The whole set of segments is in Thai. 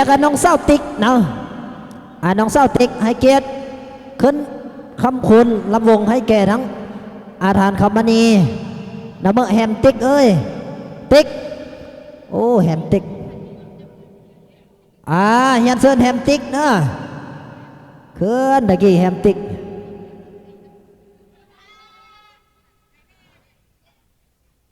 แล้วก็น้องเศร้าติ๊กเนาะอ่าน้องเศร้าติ๊กให้เกียรติขึ้นคำคุณลำวงให้แก่ทั้ง อาทานคำมณีนะเมื่อแฮมติ๊กเอ้ยติ๊กโอ้แฮมติ๊กอ่าเฮียนเซินแฮมติ๊กเนาะขึ้นตะกี้แฮมติ๊ก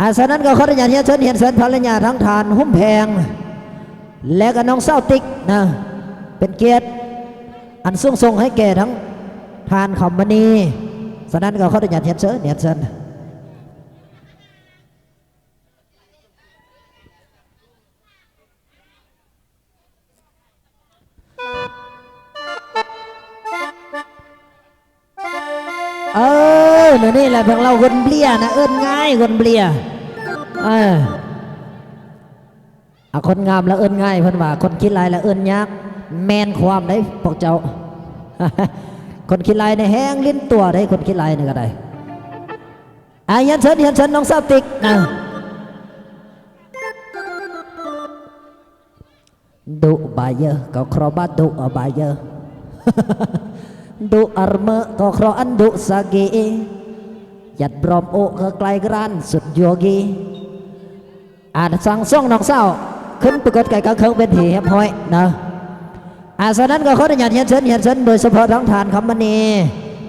อาสนั้นก็ขออนุญาตเฮียนเชิญเฮียนเชิญภรรยาทั้งทานหุ้มแพง และก็น้องเศร้าติ๊กนะเป็นเกียรติอันสูงส่งให้แก่ทั้งทานคำมณีสนั้นก็เขออนุญาตเฮียเชิญเฮียนเชิญเออเดี๋ยนี่แหละพวกเราคนเบลียนะเอิ้นง่ายคนเบลียเออ คนงามแล้วเอิ้นง่ายเพิ่นว่า คนคิดลายแล้วเอิ้นยาก แมนความได้พวกเจ้า คนคิดลายในแห้งลิ้นตัวได้คนคิดลายนี่ก็ได้อายันเชิญยันเชิญน้องสาวติกนะดุบายเยอะก็ครอบาดุอบายเยอะดุอารเมก็ครออันดุสาเกยัดบรอมโอก็ไกลกรันสุดโยกีอาจสั่งส่งน้องสาว ขึ้นไปกดไก่กระเคิงเป็นทีครับห้อยนะอ่าสนั้นก็ขออนุญาตเห็นเชิญเห็นเชิญโดยเฉพาะทั้งฐานคำมณี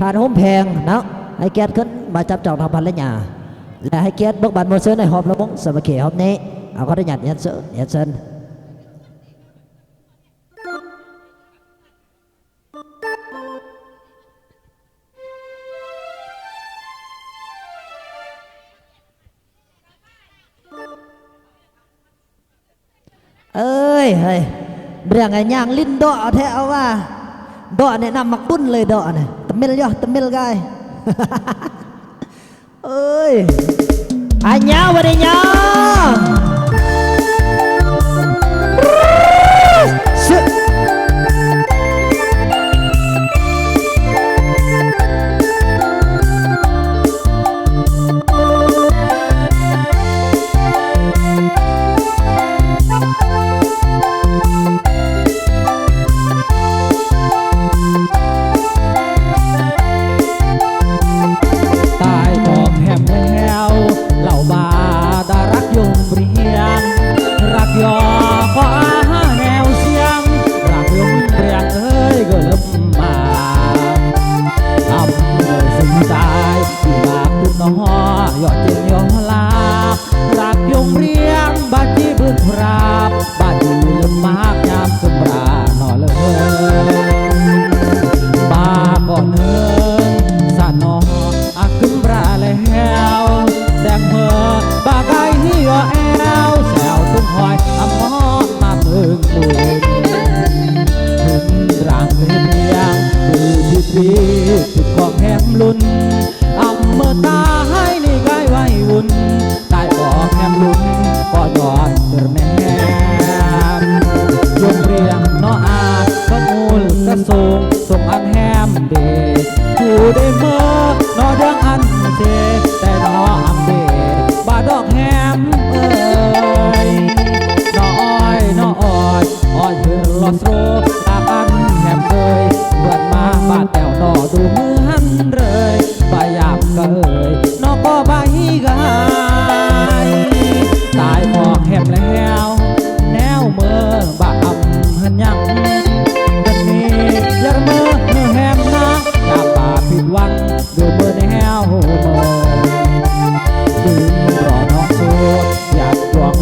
ฐานหุ้มแพงนะให้เกียรติขึ้นมาจับจองทางพันละยาและให้เกียรติเบิกบันโมเสนในหอบละมงสมัครหอบนี้เอาขออนุญาตเห็นเชิญเห็นเชิญ เอ้ยเฮ้ยเรื่องไอ้ย่างลิ้นเดาะแท้เอาว่าเ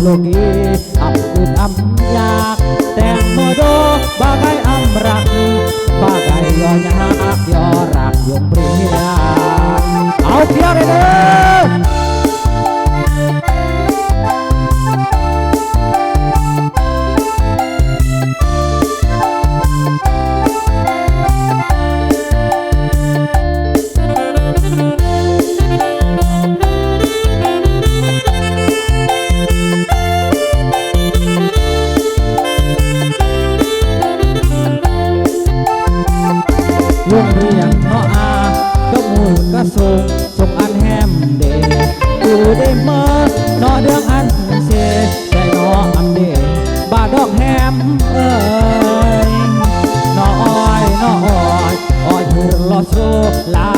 ลกีอับอึดอัำยากแต่งเมื่อโดบาไกอำรักบาไกยอยากยอรักยงปรีดาเอาเพียงเลยเด้อ โซลา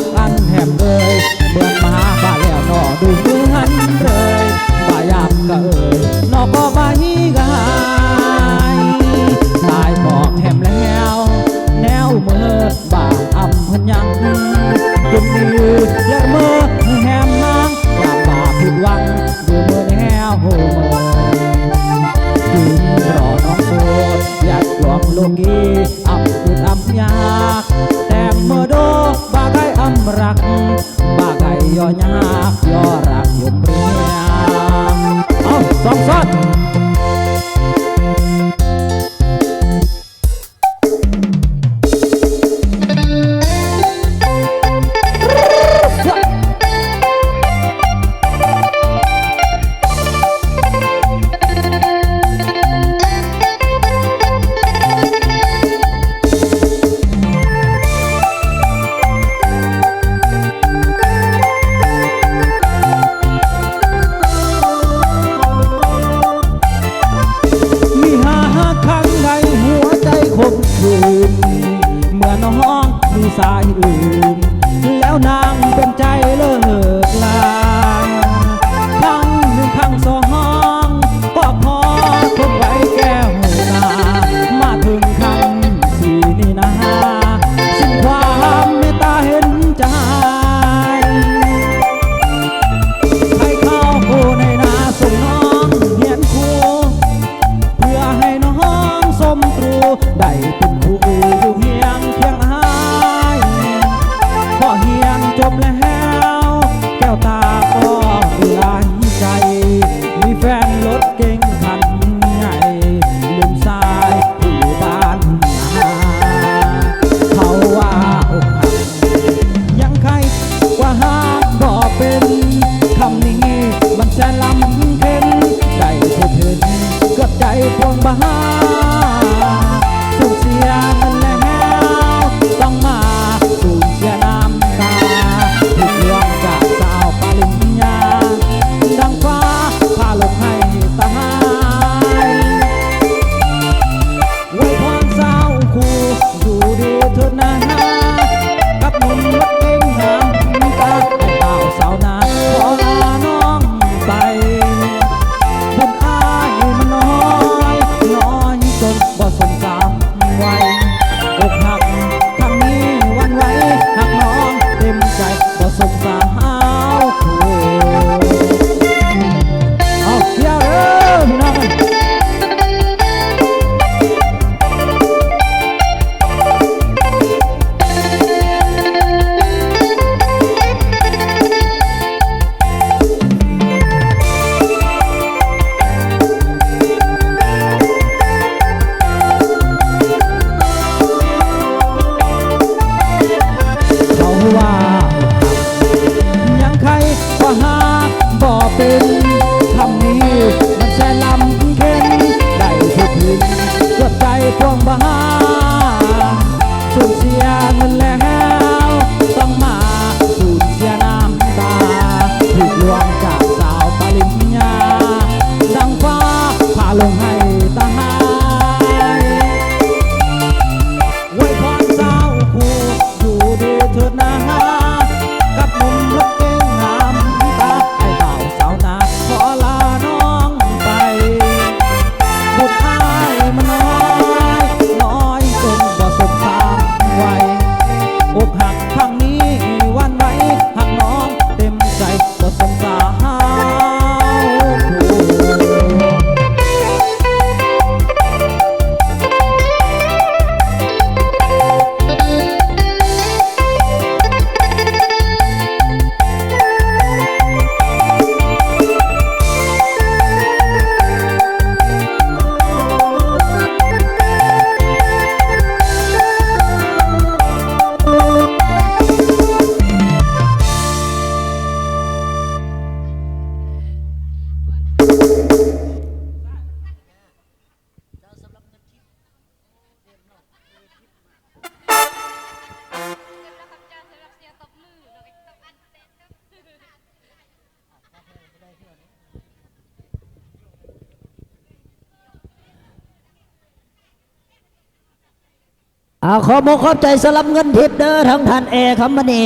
sai kinh เอาขอมกขอบใจสำหรับเงินทิพย์เด้อทั้งท่านเอคำมณี